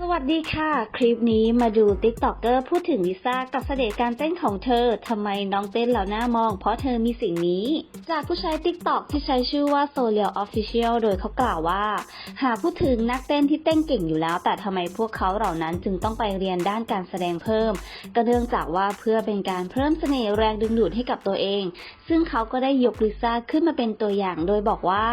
สวัสดีค่ะ คลิปนี้มาดูติ๊กต็อกเกอร์พูดถึงลิซ่ากับเสน่ห์การเต้นของเธอทำไมน้องเต้นแล้วหน้ามอง เพราะเธอมีสิ่งนี้ จากผู้ใช้ติ๊กต็อกที่ใช้ชื่อว่า s o l i a Official โดยเขากล่าวว่า หากพูดถึงนักเต้นที่เต้นเก่งอยู่แล้ว แต่ทำไมพวกเขาเหล่านั้นจึงต้องไปเรียนด้านการแสดงเพิ่ม ก็เนื่องจากว่าเพื่อเป็นการเพิ่มเสน่ห์แรงดึงดูดให้กับตัวเอง ซึ่งเขาก็ได้ยกลิซ่าขึ้นมาเป็นตัวอย่างโดยบอกว่า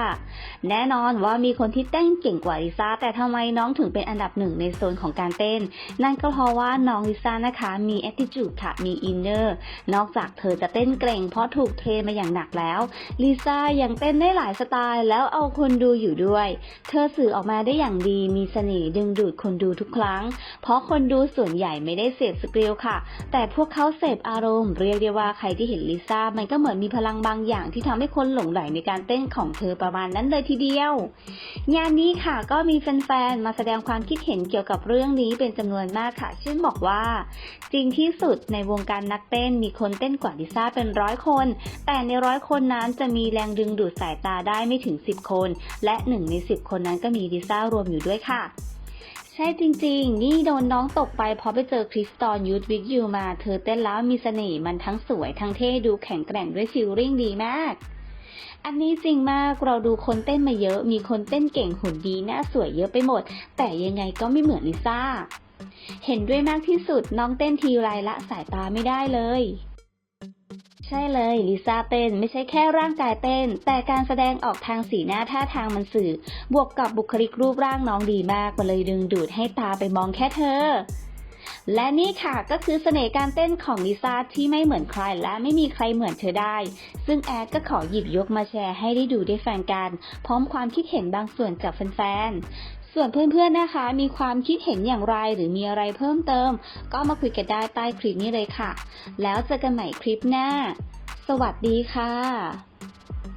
แน่นอนว่ามีคนที่เต้นเก่งกว่าลิซ่าแต่ทำไมน้องถึงเป็นอันดับหนึ่งในโซนของการเต้น นั่นก็เพราะว่าน้องลิซ่านะคะมี attitude ค่ะมี inner นอกจากเธอจะเต้นเก่งเพราะถูกเทรนมาอย่างหนักแล้วลิซ่ายังเต้นได้หลายสไตล์แล้วเอาคนดูอยู่ด้วย เธอสื่อออกมาได้อย่างดีมีเสน่ห์ดึงดูดคนดูทุกครั้ง เพราะคนดูส่วนใหญ่ไม่ได้เสพสกิลค่ะ แต่พวกเขาเสพอารมณ์เรียกได้ว่าใครที่เห็นลิซ่ามันก็เหมือนมีพลังบางอย่างที่ทำให้คนหลงไหลในการเต้นของเธอประมาณนั้นเลยทีเดียว งานนี้ค่ะก็มีแฟนๆมาแสดงความคิดเห็นเกี่ยกี่ยวกับเรื่องนี้เป็นจำนวนมากค่ะ เช่นบอกว่า จริงที่สุดในวงการนักเต้นมีคนเต้นกว่าลิซ่าเป็นร้อยคน แต่ในร้อยคนนั้นจะมีแรงดึงดูดสายตาได้ไม่ถึง 10 คน และหนึ่งใน 10 คนนั้นก็มีลิซ่ารวมอยู่ด้วยค่ะใช่จริงๆ นี่โดนน้องตกไปเพราะไปเจอคริสตอนยูทวิกยูมา เธอเต้นแล้วมีเสน่ห์มันทั้งสวยทั้งเท่ดูแข็งแกร่งด้วยฟิลลิ่งดีมาก อันนี้จริงมากเราดูคนเต้นมาเยอะ มีคนเต้นเก่งหุ่นดีหน้าสวยเยอะไปหมด แต่ยังไงก็ไม่เหมือนลิซ่า เห็นด้วยมากที่สุดน้องเต้นทีไรละสายตาไม่ได้เลยใช่เลยลิซ่าเต้นไม่ใช่แค่ร่างกายเต้น แต่การแสดงออกทางสีหน้าท่าทางมันสื่อ บวกกับบุคลิกรูปร่างน้องดีมากมันเลยดึงดูดให้ตาไปมองแค่เธอ และนี่ค่ะก็คือเสน่ห์การเต้นของลิซ่าที่ไม่เหมือนใครและไม่มีใครเหมือนเธอได้ ซึ่งแอดก็ขอหยิบยกมาแชร์ให้ได้ดูได้ฟังกัน พร้อมความคิดเห็นบางส่วนจากแฟนๆ ส่วนเพื่อนๆนะคะ มีความคิดเห็นอย่างไรหรือมีอะไรเพิ่มเติม ก็มาคุยกันได้ใต้คลิปนี้เลยค่ะ แล้วเจอกันใหม่คลิปหน้า สวัสดีค่ะ